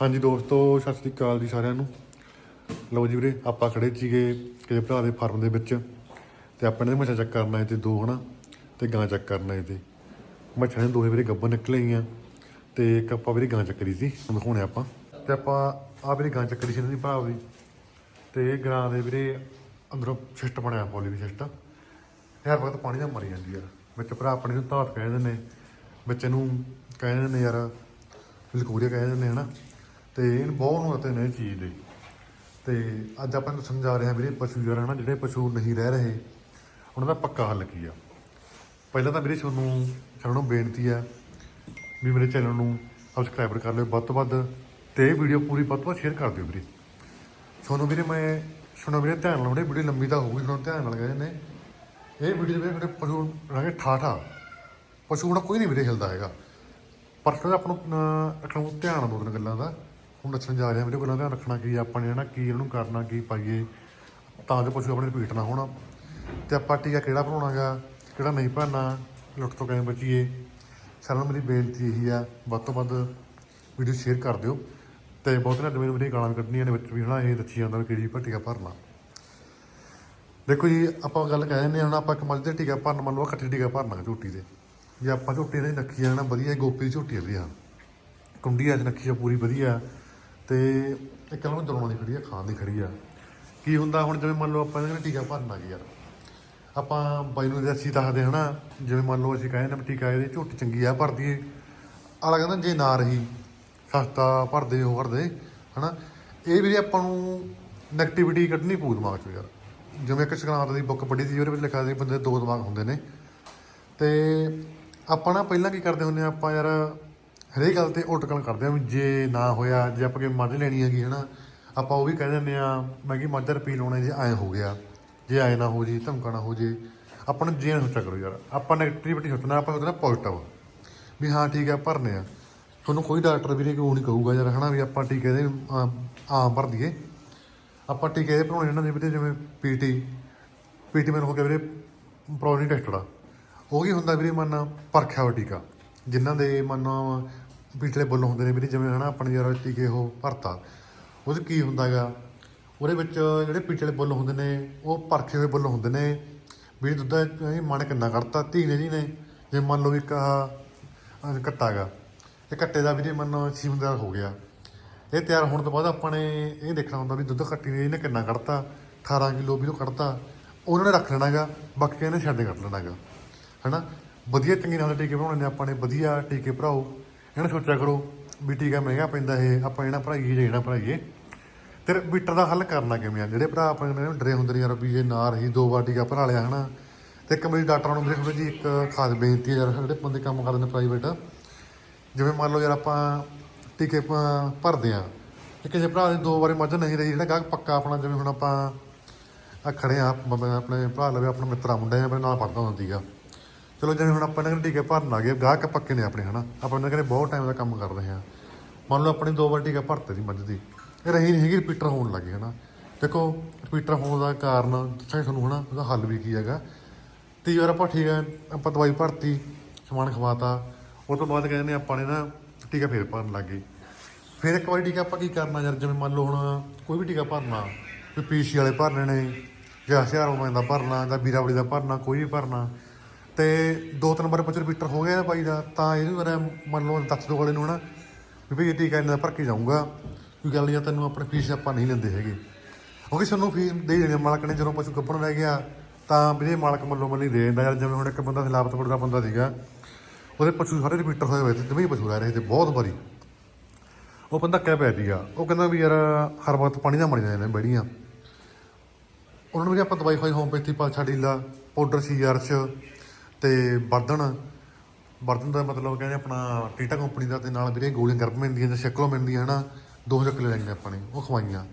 ਹਾਂਜੀ ਦੋਸਤੋ, ਸਤਿ ਸ੍ਰੀ ਅਕਾਲ ਜੀ ਸਾਰਿਆਂ ਨੂੰ। ਲਓ ਜੀ ਵੀਰੇ, ਆਪਾਂ ਖੜੇ ਸੀਗੇ ਕਿਸੇ ਭਰਾ ਦੇ ਫਾਰਮ ਦੇ ਵਿੱਚ ਤੇ ਆਪਾਂ ਨੇ ਮੱਛਾ ਚੈੱਕ ਕਰਨਾ ਹੈ ਤੇ ਦੋ, ਹਨਾ? ਤੇ ਗਾਂ ਚੈੱਕ ਕਰਨਾ ਹੈ ਤੇ। ਮੱਛਾਂ ਦੇ ਦੋਹੇ ਵੀਰੇ ਗੱਬਰ ਨਿਕਲੇ ਆਈਆਂ ਤੇ ਇੱਕ ਆਪਾਂ ਵੀਰੇ ਗਾਂ ਚੱਕਰੀ ਸੀ ਹੁਣ ਦਿਖਾਉਣੇ ਆਪਾਂ। ਤੇ ਆਪਾਂ ਆ ਵੀਰੇ ਗਾਂ ਚੱਕਰੀ ਸੀ ਇਹਨਾਂ ਦੀ ਭਰਾ ਦੀ ਤੇ ਗਾਂ ਦੇ ਵੀਰੇ ਅੰਦਰੋਂ ਸਿਸਟ ਬਣਿਆ ਪੋਲੀ ਵੀ ਸਿਸਟ। ਹਰ ਵਕਤ ਪਾਣੀ ਦਾ ਮਰੀ ਜਾਂਦੀ ਯਾਰ। ਵਿੱਚ ਭਰਾ ਆਪਣੇ ਨੂੰ ਧਾਤ ਕਹਿੰਦੇ ਨੇ, ਵਿੱਚ ਨੂੰ ਕਹਿੰਦੇ ਨੇ ਯਾਰ ਲਕੂਰੀਆ ਕਹਿੰਦੇ ਨੇ, ਹਨਾ? ਤੇ ਇਹਨੂੰ ਬਹੁਤ ਨੂੰ ਅਤੇ ਨੇ ਇਹ ਚੀਜ਼ ਦੇ। ਤੇ ਅੱਜ ਆਪਾਂ ਨੂੰ ਸਮਝਾ ਰਹੇ ਹਾਂ ਵੀਰੇ ਪਸ਼ੂ ਯਾਰ ਨਾ, ਜਿਹੜੇ ਪਸ਼ੂ ਨਹੀਂ ਰਹਿ ਰਹੇ, ਉਹਨਾਂ ਦਾ ਪੱਕਾ ਹੱਲ ਕੀ ਆ? ਪਹਿਲਾਂ ਤਾਂ ਵੀਰੇ ਤੁਹਾਨੂੰ ਸਾਨੂੰ ਬੇਨਤੀ ਆ ਵੀ ਮੇਰੇ ਚੈਨਲ ਨੂੰ ਸਬਸਕ੍ਰਾਈਬ ਕਰ ਲਿਓ ਵੱਧ ਤੋਂ ਵੱਧ ਤੇ ਇਹ ਵੀਡੀਓ ਪੂਰੀ ਵੱਧ ਤੋਂ ਵੱਧ ਸ਼ੇਅਰ ਕਰ ਦਿਓ ਵੀਰੇ। ਤੁਹਾਨੂੰ ਵੀਰੇ ਮੈਂ ਸੁਣੋ ਵੀਰੇ ਧਿਆਨ ਨਾਲ ਵੀਰੇ ਵੀਡੀਓ ਲੰਬੀ ਤਾਂ ਹੋਊਗੀ, ਤੁਹਾਨੂੰ ਧਿਆਨ ਨਾਲ ਗਏ ਨੇ ਇਹ ਵੀਡੀਓ ਦੇ ਵੀਰੇ ਪਸ਼ੂ ਰਾਂਗੇ ਠਾਠਾ ਪਸ਼ੂ ਹੁਣ ਕੋਈ ਨਹੀਂ ਵੀਰੇ ਹਿਲਦਾ ਹੈਗਾ। ਪਰ ਫਿਰ ਆਪਾਂ ਨੂੰ ਰੱਖਣਾ ਧਿਆਨ ਆ ਦੋ ਤਿੰਨ ਗੱਲਾਂ ਦਾ। ਹੁਣ ਦੱਸਣ ਜਾ ਰਿਹਾ ਹਾਂ ਵੀਰੇ ਗੱਲਾਂ ਧਿਆਨ ਰੱਖਣਾ ਕੀ ਆਪਾਂ ਨੇ ਹਨਾ ਕੀ ਇਹਨੂੰ ਕਰਨਾ, ਕੀ ਪਾਈਏ। ਤਾਂ ਜੋ ਪਸ਼ੂ ਆਪਣੇ ਰਿਪੀਟ ਨਾ ਹੋਣਾ। ਤੇ ਆਪਾਂ ਟੀਕਾ ਕਿਹੜਾ ਭਰਾਉਣਾਗਾ ਕਿਹੜਾ ਨਹੀਂ ਭਰਨਾ, ਲੁੱਟ ਤੋਂ ਕਿਵੇਂ ਬਚੀਏ। ਸਾਰਿਆਂ ਨੂੰ ਮੇਰੀ ਬੇਨਤੀ ਇਹੀ ਆ, ਵੱਧ ਤੋਂ ਵੱਧ ਵੀਡੀਓ ਸ਼ੇਅਰ ਕਰ ਦਿਓ। ਤੇ ਬਹੁਤ ਨੇ ਜਿਵੇਂ ਮੇਰੀ ਗਾਲਾਂ ਕੱਢਣੀਆਂ ਨੇ ਵਿੱਚ ਵੀ ਹਨਾ, ਇਹ ਦੱਸੀ ਜਾਂਦਾ ਵੀ ਕਿਹੜੀ ਭਾ ਟੀਕਾ ਭਰਨਾ ਦੇਖੋ ਜੀ, ਆਪਾਂ ਗੱਲ ਕਹਿ ਦਿੰਦੇ ਹਾਂ ਹੁਣ ਆਪਾਂ ਇੱਕ ਮੱਝ ਦੇ ਟੀਕਾ ਭਰਨ, ਮੰਨ ਲਓ ਇਕੱਠੀ ਟੀਕਾ ਭਰਨਾ ਝੋਟੀ ਦੇ। ਜੇ ਆਪਾਂ ਝੋਟੀ ਦੇ ਰੱਖੀ ਆ ਵਧੀਆ ਗੋਪੀ ਦੀ ਝੋਟੀ ਆ, ਵਧੀਆ। ਕੁੰਡੀ ਅੱਜ ਰੱਖੀ ਆ, ਪੂਰੀ ਵਧੀਆ। ਤੇ ਇੱਕ ਨੂੰ ਦਰੋਣਾ ਦੀ ਖੜੀ ਆ, ਖਾਣ ਦੀ ਖੜੀ ਆ। ਕੀ ਹੁੰਦਾ ਹੁਣ ਜਿਵੇਂ ਮੰਨ ਲਓ ਆਪਾਂ ਇਹਦੇ ਨਾਲ ਟੀਕਾ ਭਰਨਾ ਜੀ ਯਾਰ ਆਪਾਂ ਬਾਈ ਨੂੰ ਜੇ ਅਸੀਂ ਦੱਸਦੇ ਹਨਾ, ਜਿਵੇਂ ਮੰਨ ਲਓ ਅਸੀਂ ਕਹਿੰਦੇ ਨਾ ਵੀ ਟੀਕਾ ਇਹਦੀ ਝੋਟੀ ਚੰਗੀ ਆ, ਭਰ ਦਈਏ। ਆਲਾ ਕਹਿੰਦਾ ਜੇ ਨਾ ਰਹੀ, ਸਸਤਾ ਭਰਦੇ ਹੋ ਭਰਦੇ, ਹਨਾ। ਇਹ ਵੀ ਆਪਾਂ ਨੂੰ ਨੈਗੇਟਿਵਿਟੀ ਕੱਢਣੀ ਪਊ ਦਿਮਾਗ ਚੋਂ ਯਾਰ। ਜਿਵੇਂ ਇੱਕ ਸ਼ਕਰਾਂਤ ਦੀ ਬੁੱਕ ਪੜ੍ਹੀ ਸੀ, ਉਹਦੇ ਵਿੱਚ ਲਿਖਿਆ ਸੀ ਬੰਦੇ ਦੋ ਦਿਮਾਗ ਹੁੰਦੇ ਨੇ। ਤੇ ਆਪਾਂ ਨਾ ਪਹਿਲਾਂ ਕੀ ਕਰਦੇ ਹੁੰਦੇ ਆ ਆਪਾਂ ਯਾਰ ਹਰੇਕ ਗੱਲ ਤੇ ਉਲਟ ਗੱਲ ਕਰਦੇ ਆ ਵੀ ਜੇ ਨਾ ਹੋਇਆ, ਜੇ ਆਪਾਂ ਕਿ ਮੱਝ ਲੈਣੀ ਹੈਗੀ, ਹਨਾ? ਆਪਾਂ ਉਹ ਵੀ ਕਹਿ ਦਿੰਦੇ ਆ, ਮੈਂ ਕਿ ਮੱਝ ਦਾ ਰੁਪਈ ਲਾਉਣਾ ਜੇ ਐ ਹੋ ਗਿਆ, ਜੇ ਐ ਨਾ ਹੋ ਜੀ, ਧਮਕਾ ਨਾ ਹੋ ਜੇ, ਆਪਾਂ ਨੂੰ ਜੇ ਨਾ ਸੋਚਿਆ ਕਰੋ ਯਾਰ, ਆਪਾਂ ਨੈਗੇਟਿਵਿਟੀ ਸੋਚਣਾ, ਆਪਾਂ ਸੋਚਣਾ ਪੋਜ਼ਿਟਿਵ ਵੀ ਹਾਂ, ਠੀਕ ਆ, ਭਰਨੇ ਆ। ਤੁਹਾਨੂੰ ਕੋਈ ਡਾਕਟਰ ਵੀਰੇ ਕੋਈ ਨਹੀਂ ਕਹੂਗਾ ਯਾਰ, ਹਨਾ, ਵੀ ਆਪਾਂ ਟੀਕੇ ਦੇ ਆਮ- ਆਮ ਭਰ ਦਈਏ। ਆਪਾਂ ਟੀਕੇ ਦੇ ਭਰਾਉਣੇ ਇਹਨਾਂ ਦੇ ਵੀਰੇ, ਜਿਵੇਂ ਪੀਟੀ ਪੀਟੀ ਮੈਨੂੰ ਹੋ ਗਿਆ ਵੀਰੇ ਪ੍ਰੋਨੀ ਟੈਸਟਡ ਆ। ਉਹ ਕੀ ਹੁੰਦਾ ਵੀਰੇ ਮਨ, ਪਰਖਿਆ ਹੋਇਆ ਟੀਕਾ। ਜਿਨ੍ਹਾਂ ਦੇ ਮੰਨ ਪੀਟਲੇ ਬੁੱਲ ਹੁੰਦੇ ਨੇ ਵੀਰੇ, ਜਿਵੇਂ ਹਨਾ ਆਪਣੇ ਯਾਰ ਟੀਕੇ ਉਹ ਭਰਤਾ, ਉਹਦੇ 'ਚ ਕੀ ਹੁੰਦਾ ਹੈਗਾ? ਉਹਦੇ ਵਿੱਚ ਜਿਹੜੇ ਪੀਟਲੇ ਬੁੱਲ ਹੁੰਦੇ ਨੇ, ਉਹ ਪਰਖੇ ਹੋਏ ਬੁੱਲ ਹੁੰਦੇ ਨੇ, ਵੀ ਦੁੱਧ ਇਹ ਮਣ ਕਿੰਨਾ ਕੱਢਤਾ, ਧੀ ਨੇ ਜੀ ਨੇ, ਜੇ ਮੰਨ ਲਓ ਇੱਕ ਆਹ ਕੱਟਾ ਗਾ ਇਹ ਕੱਟੇ ਦਾ ਵੀਰੇ ਮੰਨ ਲਓ ਸੀਮਦਾਰ ਹੋ ਗਿਆ। ਇਹ ਤਿਆਰ ਹੋਣ ਤੋਂ ਬਾਅਦ ਆਪਾਂ ਨੇ ਇਹ ਦੇਖਣਾ ਹੁੰਦਾ ਵੀ ਦੁੱਧ ਕੱਟੀ ਨੇ, ਇਹਨੇ ਕਿੰਨਾ ਕੱਢਤਾ 18 ਕਿਲੋ ਵੀ ਉਹ ਕੱਢਤਾ, ਉਹਨਾਂ ਨੇ ਰੱਖ ਲੈਣਾਗਾ ਬਾਕੀ ਇਹਨੇ ਛੱਡ ਕੱਢ ਲੈਣਾਗਾ ਹਨਾ? ਵਧੀਆ ਚੰਗੇ ਨਾਲ ਟੀਕੇ ਬਣਾਉਣੇ ਨੇ, ਆਪਾਂ ਨੇ ਵਧੀਆ ਟੀਕੇ ਭਰਾਓ। ਇਹਨਾਂ ਸੋਚਿਆ ਕਰੋ ਵੀ ਟੀਕਾ ਮਹਿੰਗਾ ਪੈਂਦਾ ਇਹ, ਆਪਾਂ ਇਹਨਾਂ ਭਰਾਈਏ, ਜਾਂ ਇਹਨਾਂ ਭਰਾਈਏ। ਤੇ ਬੀਟਰ ਦਾ ਹੱਲ ਕਰਨਾ ਕਿਵੇਂ ਆ? ਜਿਹੜੇ ਭਰਾ ਆਪਣੇ ਨੇ ਡਰੇ ਹੁੰਦੇ ਨੇ ਯਾਰ ਵੀ ਜੇ ਨਾ ਰਹੀ, ਦੋ ਵਾਰ ਟੀਕਾ ਭਰਾ ਲਿਆ, ਹਨਾ। ਤੇ ਇੱਕ ਮੇਰੀ ਡਾਕਟਰਾਂ ਨੂੰ ਮੇਰੇ ਕੋਲ ਜੀ, ਇੱਕ ਖਾਸ ਬੇਨਤੀ ਹੈ ਯਾਰ, ਜਿਹੜੇ ਬੰਦੇ ਕੰਮ ਕਰਦੇ ਨੇ ਪ੍ਰਾਈਵੇਟ ਜਿਵੇਂ ਮੰਨ ਲਓ ਯਾਰ ਆਪਾਂ ਟੀਕੇ ਭਰਦੇ ਆ। ਇੱਕ ਕਿਸੇ ਭਰਾ ਦੀ ਦੋ ਵਾਰੀ ਮੱਝ ਨਹੀਂ ਰਹੀ, ਜਿਹੜਾ ਗਾਹਕ ਪੱਕਾ ਆਪਣਾ, ਜਿਵੇਂ ਹੁਣ ਆਪਾਂ ਆ ਖੜੇ ਆ ਆਪਣੇ ਭਰਾ ਲਵੇ, ਆਪਣਾ ਮਿੱਤਰਾ ਮੁੰਡਾ ਹੈ ਆਪਣੇ ਨਾਲ ਪੜਦਾ ਹੁੰਦਾ ਸੀਗਾ। ਚਲੋ ਜਿਵੇਂ ਹੁਣ ਆਪਾਂ ਇਹਨਾਂ ਦੇ ਟੀਕੇ ਭਰਨ ਆ ਗਏ, ਗਾਹਕ ਪੱਕੇ ਨੇ ਆਪਣੇ, ਹਨਾ? ਆਪਾਂ ਇਹਨਾਂ ਦੇ ਬਹੁਤ ਟਾਈਮ ਦਾ ਕੰਮ ਕਰ ਰਹੇ ਹਾਂ। ਮੰਨ ਲਓ ਆਪਣੀ ਦੋ ਵਾਰ ਟੀਕਾ ਭਰਤੇ ਸੀ ਮੱਝ ਦੀ, ਇਹ ਰਹੀ ਨਹੀਂ ਹੈਗੀ ਰਿਪੀਟਰ ਹੋਣ ਲੱਗੇ, ਹਨਾ? ਦੇਖੋ ਰਿਪੀਟਰ ਹੋਣ ਦਾ ਕਾਰਨ ਦੱਸਾਂ ਤੁਹਾਨੂੰ, ਹਨਾ, ਉਹਦਾ ਹੱਲ ਵੀ ਕੀ ਹੈਗਾ। ਤੀ ਵਾਰ ਆਪਾਂ ਠੀਕ ਹੈ ਆਪਾਂ ਦਵਾਈ ਭਰਤੀ, ਸਮਾਨ ਖਵਾਤਾ, ਉਹ ਤੋਂ ਬਾਅਦ ਕਹਿੰਦੇ ਆਪਾਂ ਨੇ ਨਾ ਟੀਕਾ ਫੇਰ ਭਰਨ ਲੱਗੇ ਫਿਰ ਇੱਕ ਵਾਰੀ ਟੀਕਾ ਆਪਾਂ ਕੀ ਕਰਨਾ, ਯਾਰ, ਜਿਵੇਂ ਮੰਨ ਲਓ ਹੁਣ ਕੋਈ ਵੀ ਟੀਕਾ ਭਰਨਾ, ਕੋਈ ਪੀਸੀ ਵਾਲੇ ਭਰਨੇ ਨੇ, ਜਾਂ ਹਜ਼ਾਰ ਦਾ ਭਰਨਾ, ਜਾਂ ਵੀਰਾਵੜੀ ਦਾ ਭਰਨਾ, ਕੋਈ ਵੀ ਭਰਨਾ ਤੇ ਦੋ ਤਿੰਨ ਵਾਰ ਪਚਰ ਰਿਪੀਟਰ ਹੋ ਗਿਆ ਬਾਈ ਦਾ, ਤਾਂ ਇਹਨੂੰ ਮੇਰਾ ਮੰਨ ਲਓ ਦੱਸ ਦੋ ਵਾਲੇ ਨੂੰ ਹਨਾ, ਵੀ ਭਈ ਇਹ ਟੀਕਾ ਇਹਨਾਂ ਦਾ ਭਰ ਕੇ ਜਾਊਂਗਾ, ਕੋਈ ਗੱਲ ਨਹੀਂ ਤੈਨੂੰ ਆਪਣੀ ਫੀਸ ਆਪਾਂ ਨਹੀਂ ਲੈਂਦੇ ਹੈਗੇ। ਕਿਉਂਕਿ ਸਾਨੂੰ ਫੀਸ ਦੇ ਦੇਣੀ ਮਾਲਕ ਨੇ ਜਦੋਂ ਪਸ਼ੂ ਗੱਭਣ ਰਹਿ ਗਿਆ, ਤਾਂ ਵੀਰੇ ਮਾਲਕ ਮੱਲੋ ਮੱਲੀ ਦੇ ਦਿੰਦਾ, ਯਾਰ ਜਿਵੇਂ ਹੁਣ ਇੱਕ ਬੰਦਾ ਸੀ ਲਾਪਤਪੁਰ ਦਾ ਬੰਦਾ ਸੀਗਾ, ਉਹਦੇ ਪਸ਼ੂ ਸਾਰੇ ਰਿਪੀਟਰ ਹੋਏ ਹੋਏ ਤੇ ਜਿਵੇਂ ਪਸ਼ੂ ਰਹਿ ਰਹੇ ਤੇ ਬਹੁਤ ਵਾਰੀ। ਉਹ ਬੰਦਾ ਕਹਿ ਪਿਆ ਸੀਗਾ, ਉਹ ਕਹਿੰਦਾ ਵੀ ਯਾਰ ਹਰ ਵਕਤ ਪਾਣੀ ਦਾ ਮਰ ਜਾਂਦੇ ਨੇ ਬੜੀਆਂ ਉਹਨਾਂ ਨੂੰ ਵੀ ਆਪਾਂ ਦਵਾਈ ਖਾਈ ਹੋਮਪੈਥੀ ਪਾਛਾ ਢੀਲਾ ਪਾਊਡਰ ਸੀ ਯਾਰਸ਼ ਤੇ ਬਰਦਨ ਬਰਦਨ ਦਾ ਮਤਲਬ ਕਹਿੰਦੇ ਆਪਣਾ ਟੀਟਾ ਕੰਪਨੀ ਦਾ ਤੇ ਨਾਲ ਵੀਰੇ ਗੋਲੀਆਂ ਗਰਮੈਂਟ ਦੀਆਂ ਜਾਂ ਸ਼ੈਕਲੋਮੈਂਟ ਦੀਆਂ ਹਨਾ, ਦੋ ਚੱਕਲੇ ਲੈਣੀਆਂ ਆਪਾਂ ਨੇ, ਉਹ ਖਵਾਈਆਂ।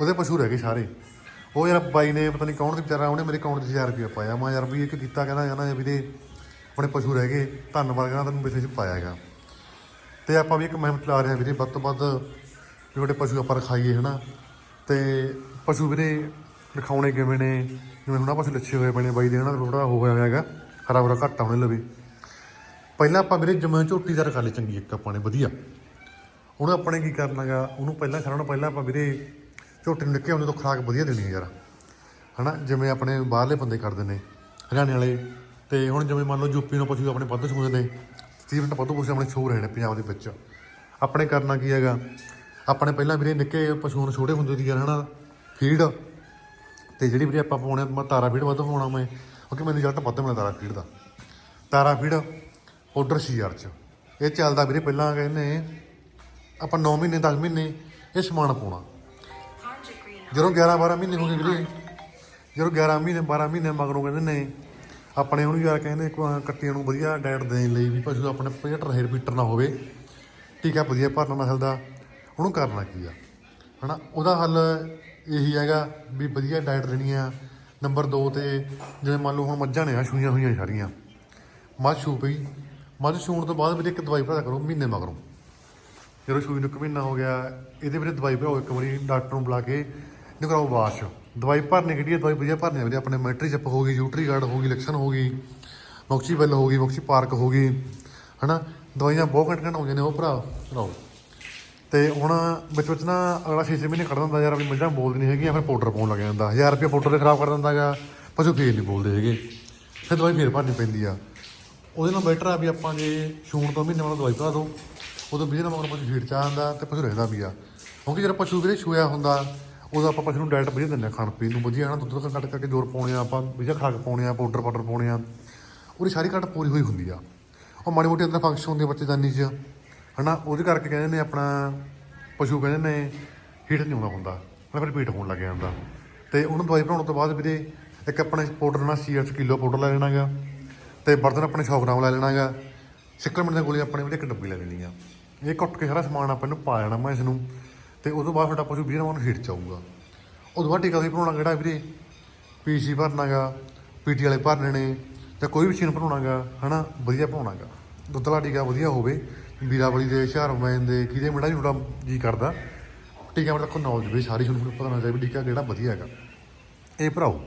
ਉਹਦੇ ਪਸ਼ੂ ਰਹਿ ਗਏ ਸਾਰੇ। ਉਹ ਯਾਰ ਬਾਈ ਨੇ ਪਤਾ ਨਹੀਂ ਕੌਣ ਦੀ ਵਿਚਾਰਾ ਉਹਨੇ ਮੇਰੇ ਅਕਾਊਂਟ 'ਚ 1000 ਰੁਪਏ ਪਾਇਆ। ਮੈਂ ਯਾਰ ਵੀ ਇੱਕ ਕੀਤਾ ਕਹਿੰਦਾ ਕਹਿੰਦਾ ਵੀਰੇ ਆਪਣੇ ਪਸ਼ੂ ਰਹਿ ਗਏ। ਧੰਨਵਾਦ ਕਹਿੰਦਾ ਤੈਨੂੰ ਮੈਸੇਜ ਪਾਇਆ ਹੈਗਾ। ਤੇ ਆਪਾਂ ਵੀ ਇੱਕ ਮਹਿਮ ਚਲਾ ਰਹੇ ਹਾਂ ਵੀਰੇ, ਵੱਧ ਤੋਂ ਵੱਧ ਵੀ ਤੁਹਾਡੇ ਪਸ਼ੂ ਆਪਾਂ ਰਖਾਈਏ ਹਨਾ। ਤੇ ਪਸ਼ੂ ਵੀਰੇ ਰਖਾਉਣੇ ਕਿਵੇਂ ਨੇ? ਜਿਵੇਂ ਹੁਣ ਆਹ ਪਸ਼ੂ ਲੱਛੇ ਹੋਏ ਪਏ ਨੇ ਬਾਈ ਦੇ ਹਨਾ ਥੋੜਾ ਹੋ ਹੋਇਆ ਹੈਗਾ। ਹਰਾ ਭਰਾ ਘੱਟ ਆਉਣੇ ਲਵੇ। ਪਹਿਲਾਂ ਆਪਾਂ ਵੀਰੇ ਜਮਾਂ ਝੋਟੀ ਦਾ ਰਖਾ ਲਈ ਚੰਗੀ ਇੱਕ ਆਪਾਂ ਨੇ, ਵਧੀਆ। ਉਹਨੂੰ ਆਪਣੇ ਕੀ ਕਰਨਾਗਾ, ਉਹਨੂੰ ਪਹਿਲਾਂ ਸਾਰਿਆਂ ਪਹਿਲਾਂ ਆਪਾਂ ਵੀਰੇ ਝੋਟੀ ਨੂੰ ਨਿੱਕੇ ਆਉਂਦੇ ਤੋਂ ਖੁਰਾਕ ਵਧੀਆ ਦੇਣੀ ਹੈ ਯਾਰ। ਹਨਾ, ਜਿਵੇਂ ਆਪਣੇ ਬਾਹਰਲੇ ਬੰਦੇ ਕਰਦੇ ਨੇ, ਹਰਿਆਣੇ ਵਾਲੇ, ਤੇ ਹੁਣ ਜਿਵੇਂ ਮੰਨ ਲਓ ਯੂਪੀ ਨੂੰ ਪਸ਼ੂ ਆਪਣੇ ਵੱਧ ਸੂਦੇ ਨੇ ਤੀਵਨ ਵੱਧ ਪਸ਼ੂ ਆਪਣੇ ਛੋ ਰਹੇ ਨੇ ਪੰਜਾਬ ਦੇ ਵਿੱਚ। ਆਪਣੇ ਕਰਨਾ ਕੀ ਹੈਗਾ, ਆਪਣੇ ਪਹਿਲਾਂ ਵੀਰੇ ਨਿੱਕੇ ਪਸ਼ੂ ਨੂੰ ਛੋਟੇ ਹੁੰਦੇ ਦੀ ਯਾਰ, ਹਨਾ, ਫੀਡ, ਤੇ ਜਿਹੜੀ ਵੀਰੇ ਆਪਾਂ ਪਾਉਣੇ ਮੈਂ ਤਾਰਾ ਫੀਡ ਵੱਧ ਪਾਉਣਾ ਮੈਂ ਕਿਉਂਕਿ ਮੈਨੂੰ ਰਿਜ਼ਲਟ ਵੱਧ ਮਿਲਦਾ ਤਾਰਾ ਫੀਡ ਦਾ। ਤਾਰਾ ਫੀਡ ਪਾਊਡਰ ਸੀਆਰ ਚ। ਇਹ ਚੱਲਦਾ ਵੀਰੇ, ਪਹਿਲਾਂ ਕਹਿੰਦੇ ਆਪਾਂ 9 ਮਹੀਨੇ 10 ਮਹੀਨੇ ਇਹ ਸਮਾਨ ਪਾਉਣਾ। ਜਦੋਂ 11 12 ਮਹੀਨੇ ਹੋ ਗਏ ਵੀਰੇ, ਜਦੋਂ 11 ਮਹੀਨੇ 12 ਮਹੀਨੇ ਮਗਰੋਂ ਕਹਿੰਦੇ ਨੇ, ਆਪਣੇ ਉਹਨੂੰ ਯਾਰ ਕਹਿੰਦੇ ਕ- ਕੱਟੀਆਂ ਨੂੰ ਵਧੀਆ ਡਾਇਟ ਦੇਣ ਲਈ ਵੀ ਪਸ਼ੂ ਆਪਣੇ ਪੇਟ ਰਹੇ ਰਿਪੀਟਰ ਨਾ ਹੋਵੇ। ਟੀਕਾ ਵਧੀਆ ਭਰਨਾ ਨਸਲ ਦਾ। ਉਹਨੂੰ ਕਰਨਾ ਕੀ ਆ? ਹਨਾ, ਉਹਦਾ ਹੱਲ ਇਹੀ ਹੈਗਾ ਵੀ ਵਧੀਆ ਡਾਈਟ ਲੈਣੀ ਆ। ਨੰਬਰ 2 ਤੇ ਜਿਵੇਂ ਮੰਨ ਲਓ ਹੁਣ ਮੱਝਾਂ ਨੇ ਆ, ਛੂਈਆਂ ਹੋਈਆਂ ਸਾਰੀਆਂ। ਮੱਝ ਛੂ ਪਈ। ਮੱਝ ਛੂਣ ਤੋਂ ਬਾਅਦ ਵੀਰੇ ਇੱਕ ਦਵਾਈ ਭਰਾ ਕਰੋ, ਮਹੀਨੇ ਮਗਰੋਂ। ਜਦੋਂ ਛੂਈ ਨੂੰ ਇੱਕ ਮਹੀਨਾ ਹੋ ਗਿਆ, ਇਹਦੇ ਵੀਰੇ ਦਵਾਈ ਭਰਾਓ ਇੱਕ ਵਾਰੀ, ਡਾਕਟਰ ਨੂੰ ਬੁਲਾ ਕੇ, ਇਹਨੂੰ ਕਰਾਓ ਵਾਸ਼। ਦਵਾਈ ਭਰਨੇ ਕਿਹੜੀ ਹੈ ਦਵਾਈ ਵਧੀਆ ਭਰਨੀ ਹੈ ਵੀਰੇ, ਆਪਣੇ ਮੈਟਰੀ ਚਿਪ ਹੋ ਗਈ ਯੂਟਰੀ ਗਾਰਡ ਹੋ ਗਈ ਇਲੈਕਸ਼ਨ ਹੋ ਗਈ ਮੌਕਸੀ ਬੈਲ ਹੋ ਗਈ ਮੌਕਸੀ ਪਾਰਕ ਹੋ ਗਈ, ਹਨਾ? ਦਵਾਈਆਂ ਬਹੁਤ ਘੱਟ ਘੱਟ ਆਉਂਦੀਆਂ ਨੇ ਉਹ ਭਰਾ ਭਰਾਓ ਤੇ ਹੁਣ ਵਿੱਚ ਵਿੱਚ ਨਾ ਅਗਲਾ ਛੇ ਛੇ ਮਹੀਨੇ ਕੱਢ ਦਿੰਦਾ ਯਾਰ, ਆਪਣੀ ਮੱਝਾਂ ਬੋਲਦੀ ਨਹੀਂ ਹੈਗੀਆਂ ਫਿਰ ਪਾਊਡਰ ਪਾਉਣ ਲੱਗ ਜਾਂਦਾ। 1000 ਰੁਪਏ ਪਾਊਡਰ ਦੇ ਖਰਾਬ ਕਰ ਦਿੰਦਾਗਾ ਪਸ਼ੂ ਫੇਰ ਨਹੀਂ ਬੋਲਦੇ ਹੈਗੇ। ਫਿਰ ਦਵਾਈ ਫੇਰ ਭਰਨੀ ਪੈਂਦੀ ਆ। ਉਹਦੇ ਨਾਲ ਬੈਟਰ ਆ ਵੀ ਆਪਾਂ ਜੇ ਛੂਣ ਤੋਂ ਮਹੀਨੇ ਬਾਅਦ ਦਵਾਈ ਭਰਾ ਦੋ, ਉਦੋਂ ਬੀਜ ਨਾਲ ਮਗਰ ਪਸ਼ੂ ਫੀਡ ਚ ਆ ਜਾਂਦਾ ਤੇ ਪਸ਼ੂ ਰਹਿੰਦਾ ਵੀ ਆ। ਕਿਉਂਕਿ ਜਿਹੜਾ ਪਸ਼ੂ ਵੀਰੇ ਛੂਇਆ ਹੁੰਦਾ, ਉਦੋਂ ਆਪਾਂ ਪਸ਼ੂ ਨੂੰ ਡਾਈਟ ਵਧੀਆ ਦਿੰਦੇ ਆ ਖਾਣ ਪੀਣ ਨੂੰ ਵਧੀਆ, ਹਨਾ, ਦੁੱਧ ਕੱਟ ਕਰਕੇ ਜ਼ੋਰ ਪਾਉਣੇ ਆ ਆਪਾਂ ਬੀਜਾ ਵਧੀਆ ਕੇ ਪਾਉਣੇ ਆ, ਪਾਊਡਰ ਪਾਊਡਰ ਪਾਉਣੇ ਆ। ਉਹਦੀ ਸਾਰੀ ਘੱਟ ਪੂਰੀ ਹੋਈ ਹੁੰਦੀ ਆ। ਉਹ ਮਾੜੀ ਮੋਟੀ ਅੰਦਰ ਫੰਕਸ਼ਨ ਹੁੰਦੇ ਆ ਬੱਚੇਦਾਨੀ 'ਚ। ਹਨਾ? ਉਹਦੇ ਕਰਕੇ ਕਹਿੰਦੇ ਨੇ ਆਪਣਾ ਪਸ਼ੂ ਕਹਿੰਦੇ ਨੇ ਹੀਟ ਨਹੀਂ ਆਉਂਦਾ ਹੁੰਦਾ। ਹਨਾ ਫਿਰ ਪੀਟ ਹੋਣ ਲੱਗ ਜਾਂਦਾ। ਤੇ ਉਹਨੂੰ ਦਵਾਈ ਬਣਾਉਣ ਤੋਂ ਬਾਅਦ ਵੀਰੇ ਇੱਕ ਆਪਣੇ ਪਾਊਡਰ ਨਾਲ ਸੀਐਚ ਕਿਲੋ ਪਾਊਡਰ ਲੈ ਲੈਣਾਗਾ। ਤੇ ਬਰਤਨ ਆਪਣੇ 100 ਗ੍ਰਾਮ ਲੈ ਲੈਣਾਗਾ। ਸਿੱਕਰ ਮਿੰਟ ਦੀ ਗੋਲੀ ਆਪਣੇ ਵੀਰੇ ਇੱਕ ਡੱਬੀ ਲੈ ਲੈਣੀ ਆ ਇਹ ਕੁੱਟ ਕੇ ਸਾਰਾ ਸਮਾਨ ਆਪਾਂ ਨੂੰ ਪਾ ਲੈਣਾ ਮੈਂ ਇਸ ਨੂੰ ਤੇ ਤੋਂ ਬਾਅਦ ਤੁਹਾਡਾ ਪਸ਼ੂ ਵੀਰੇ ਨੂੰ ਹੀਟ ਚ ਆਊਗਾ। ਤੋਂ ਬਾਅਦ ਟੀਕਾ ਵੀ ਬਣਾਉਣਾ ਕਿਹੜਾ ਵੀਰੇ? ਪੀਸੀ ਭਰਨਾਗਾ ਪੀਟੀ ਵਾਲੇ ਭਰਨੇ ਨੇ ਜਾਂ ਕੋਈ ਵੀ ਮਸ਼ੀਨ ਭਰਾਉਣਾਗਾ ਹਨਾ? ਵਧੀਆ ਭਰਾਉਣਾਗਾ ਦੁੱਧ ਵਾਲਾ ਟੀਕਾ ਵਧੀਆ ਹੋਵੇ। ਵੀਰਾਵਲੀ ਦੇ ਹੁਸ਼ਿਆਰਮੈਨ ਦੇ ਕਿਹਦੇ ਮਿੰਟਾਂ 'ਚ ਤੁਹਾਡਾ ਜੀ ਕਰਦਾ। ਟੀਕਾ ਮਤਲਬ ਕੋਈ ਨੌਲੇਜ ਵੀ ਸਾਰੀ ਤੁਹਾਨੂੰ ਪਤਾ ਹੋਣਾ ਚਾਹੀਦਾ ਵੀ ਟੀਕਾ ਕਿਹੜਾ ਵਧੀਆ ਹੈਗਾ। ਇਹ ਭਰਾਓ,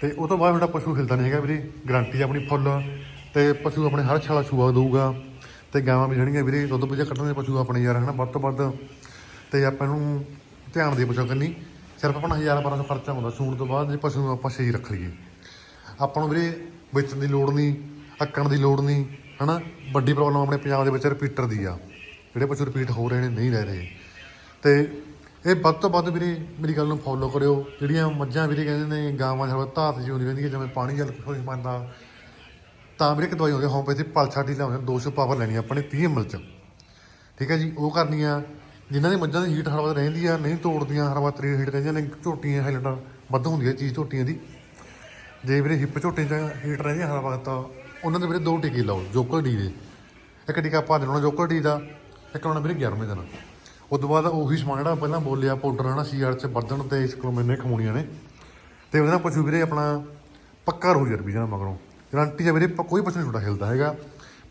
ਤੇ ਉਹ ਤੋਂ ਬਾਅਦ ਤੁਹਾਡਾ ਪਸ਼ੂ ਹਿਲਦਾ ਨਹੀਂ ਹੈਗਾ ਵੀਰੇ ਗਾਰੰਟੀ ਆਪਣੀ ਫੁੱਲ ਤੇ ਪਸ਼ੂ ਆਪਣੇ ਹਰ ਛਾਲਾ ਛੂਆ ਦਊਗਾ। ਤੇ ਗਾਵਾਂ ਵੀ ਜਿਹੜੀਆਂ ਵੀਰੇ, ਦੁੱਧ ਵਧੀਆ ਕੱਢਣਗੇ ਪਸ਼ੂ ਆਪਣੇ ਯਾਰ, ਹਨਾ, ਵੱਧ ਤੋਂ ਵੱਧ। ਤੇ ਆਪਾਂ ਨੂੰ ਧਿਆਨ ਦੇ ਪੁੱਛੋ ਕਰਨੀ ਸਿਰਫ ਆਪਣਾ 1000 1200 ਖਰਚਾ ਹੁੰਦਾ, ਸੂਣ ਤੋਂ ਬਾਅਦ ਜੇ ਪਸ਼ੂ ਨੂੰ ਆਪਾਂ ਸਹੀ ਰੱਖ ਲਈਏ। ਆਪਾਂ ਨੂੰ ਵੀਰੇ ਵੇਚਣ ਦੀ ਲੋੜ ਨਹੀਂ ਅੱਕਣ ਦੀ ਲੋੜ ਨਹੀਂ ਹਨਾ? ਵੱਡੀ ਪ੍ਰੋਬਲਮ ਆਪਣੇ ਪੰਜਾਬ ਦੇ ਵਿੱਚ ਰਿਪੀਟਰ ਦੀ ਆ। ਜਿਹੜੇ ਪਸ਼ੂ ਰਿਪੀਟ ਹੋ ਰਹੇ ਨੇ, ਨਹੀਂ ਰਹਿ ਰਹੇ। ਤੇ ਇਹ ਵੱਧ ਤੋਂ ਵੱਧ ਵੀਰੇ, ਮੇਰੀ ਗੱਲ ਨੂੰ ਫੋਲੋ ਕਰਿਓ। ਜਿਹੜੀਆਂ ਮੱਝਾਂ ਵੀਰੇ ਕਹਿੰਦੇ ਨੇ, ਗਾਵਾਂ ਸਰਵ ਧਾਤ ਜੀ ਹੁੰਦੀ ਰਹਿੰਦੀ ਹੈ ਜਿਵੇਂ ਪਾਣੀ ਜਲ ਕੋਈ ਮੰਨਦਾ ਤਾਂ ਵੀਰੇ ਇੱਕ ਦਵਾਈ ਆਉਂਦੀ ਹੋਮਪੈਥੀ ਪਲਸਾ ਟੀ ਲਾਉਂਦੇ 200 ਪਾਵਰ ਲੈਣੀ ਆ ਆਪਣੇ 30 ml ਚ। ਠੀਕ ਹੈ ਜੀ? ਉਹ ਕਰਨੀ ਆ, ਜਿਨ੍ਹਾਂ ਦੀ ਮੱਝਾਂ ਦੀ ਹੀਟ ਹਰ ਵਕਤ ਰਹਿੰਦੀ ਆ, ਨਹੀਂ ਤੋੜਦੀਆਂ, ਹਰ ਵਾਰ ਤਰੀ ਹੀਟ ਰਹਿੰਦੀਆਂ ਨੇ, ਝੋਟੀਆਂ ਹਾਈਲੈਂਡਰ ਵੱਧ ਹੁੰਦੀ ਹੈ ਚੀਜ਼ ਝੋਟੀਆਂ ਦੀ। ਜੇ ਵੀਰੇ ਹਿੱਪ ਝੋਟੇ ਚ ਹੀਟ ਰਹਿੰਦੀ ਆ ਹਰ ਵਕਤ ਉਹਨਾਂ ਦੇ ਵੀਰੇ ਦੋ ਟੀਕੇ ਲਾਓ, ਜੋਕਲ ਡੀ ਦੇ। ਇੱਕ ਟੀਕਾ ਆਪਾਂ ਲਾਉਣਾ ਜੋਕਲ ਡੀ ਦਾ, ਇੱਕ ਲਾਉਣਾ ਵੀਰੇ 11ਵੇਂ ਦਿਨ ਉਸ ਤੋਂ ਬਾਅਦ ਉਹੀ ਸਮਾਨ ਜਿਹੜਾ ਪਹਿਲਾਂ ਬੋਲਿਆ, ਪਾਊਡਰ ਹਨਾ ਸੀਆਰ ਚ ਵਧਣ ਤੇ ਇਸ ਕੋਲ ਮੈਨੇ ਖਮੂਣੀਆਂ ਨੇ। ਤੇ ਉਹਦੇ ਨਾਲ ਪਸ਼ੂ ਵੀਰੇ ਆਪਣਾ ਪੱਕਾ ਰਹੂ ਯਾਰ ਵੀ ਜਨਾ ਮਗਰੋਂ। ਗਰੰਟੀ ਹੈ ਵੀਰੇ, ਪ- ਕੋਈ ਪਸ਼ੂ ਨਹੀਂ ਛੋਟਾ ਹਿਲਦਾ ਹੈਗਾ।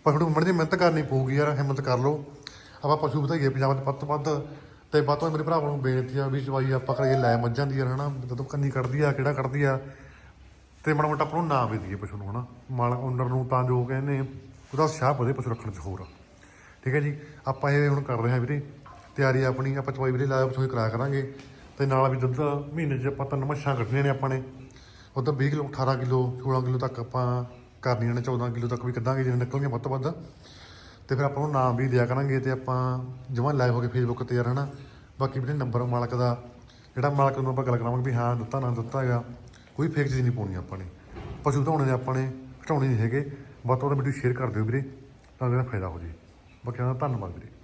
ਪਰ ਥੋੜੀ ਮਰਜ਼ੀ ਮਿਹਨਤ ਕਰਨੀ ਪਊਗੀ ਯਾਰ, ਹਿੰਮਤ ਕਰ ਲਓ। ਆਪਾਂ ਪਸ਼ੂ ਵਧਾਈਏ, ਪੰਜਾਬ ਦੇ ਵੱਧ ਤੋਂ ਵੱਧ। ਤੇ ਵੱਧ ਤੋਂ ਮੇਰੇ ਭਰਾਵਾਂ ਨੂੰ ਬੇਨਤੀ ਆ ਵੀ ਚਵਾਈ ਆਪਾਂ ਕਰੀਏ ਲੈ ਮੱਝਾਂ ਦੀ ਯਾਰ, ਹਨਾ, ਜਦੋਂ ਕੰਨੀ ਕੱਢਦੀ ਆ, ਕਿਹੜਾ ਕੱਢਦੀ ਆ। ਤੇ ਮਾੜਾ ਮੋਟਾ ਆਪਾਂ ਨੂੰ ਨਾ ਵੀ ਦਈਏ ਪਸ਼ੂ ਨੂੰ, ਹਨਾ? ਮਾਲ ਓਨਰ ਨੂੰ ਤਾਂ ਜੋ ਕਹਿੰਦੇ ਉਹਦਾ ਉਤਸ਼ਾਹ ਵਧੇ ਪਸ਼ੂ ਰੱਖਣ ਚ ਹੋਰ। ਠੀਕ ਹੈ ਜੀ? ਆਪਾਂ ਇਹ ਹੁਣ ਕਰ ਰਹੇ ਹਾਂ ਵੀਰੇ, ਤਿਆਰੀ ਆਪਣੀ, ਆਪਾਂ ਚਵਾਈ ਵੀਰੇ ਲਾਇਆ ਪਸ਼ੂ ਕਰਾਇਆ ਕਰਾਂਗੇ। ਤੇ ਨਾਲ ਵੀ ਦੁੱਧ ਮਹੀਨੇ 'ਚ ਆਪਾਂ ਤਿੰਨ ਮੱਛਾਂ ਕੱਢਣੀਆਂ ਨੇ ਆਪਾਂ ਨੇ। ਉਦੋਂ 20 ਕਿਲੋ 18 ਕਿਲੋ 16 ਕਿਲੋ ਤੱਕ ਆਪਾਂ ਕਰਨੀਆਂ ਨੇ 14 ਕਿਲੋ ਤੱਕ ਵੀ ਕੱਢਾਂਗੇ ਜੇ ਨਿਕਲਣਗੀਆਂ ਵੱਧ ਤੋਂ ਵੱਧ। ਤੇ ਫਿਰ ਆਪਾਂ ਨੂੰ ਨਾਮ ਵੀ ਦਿਆ ਕਰਾਂਗੇ ਤੇ ਆਪਾਂ ਜਮਾਂ ਲਾਈਵ ਹੋ ਕੇ ਫੇਸਬੁੱਕ ਤੇ ਯਾਰ, ਹਨਾ? ਬਾਕੀ ਵੀਰੇ ਨੰਬਰ ਮਾਲਕ ਦਾ, ਜਿਹੜਾ ਮਾਲਕ ਨੂੰ ਆਪਾਂ ਗੱਲ ਕਰਾਵਾਂਗੇ ਵੀ ਹਾਂ, ਦਿੱਤਾ, ਨਾ ਦਿੱਤਾ ਹੈਗਾ। ਕੋਈ ਫੇਕ ਚੀਜ਼ ਨਹੀਂ ਪਾਉਣੀ ਆਪਾਂ ਨੇ। ਪਸ਼ੂ ਧਾਉਣੇ ਨੇ ਆਪਾਂ ਨੇ, ਘਟਾਉਣੇ ਨਹੀਂ ਹੈਗੇ। ਵੱਧ ਤੋਂ ਵੱਧ ਵੀਡੀਓ ਸ਼ੇਅਰ ਕਰ ਦਿਓ ਵੀਰੇ, ਤਾਂ ਇਹਦਾ ਫਾਇਦਾ ਹੋ ਜੇ। ਬਾਕੀ ਦਾ ਧੰਨਵਾਦ ਵੀਰੇ।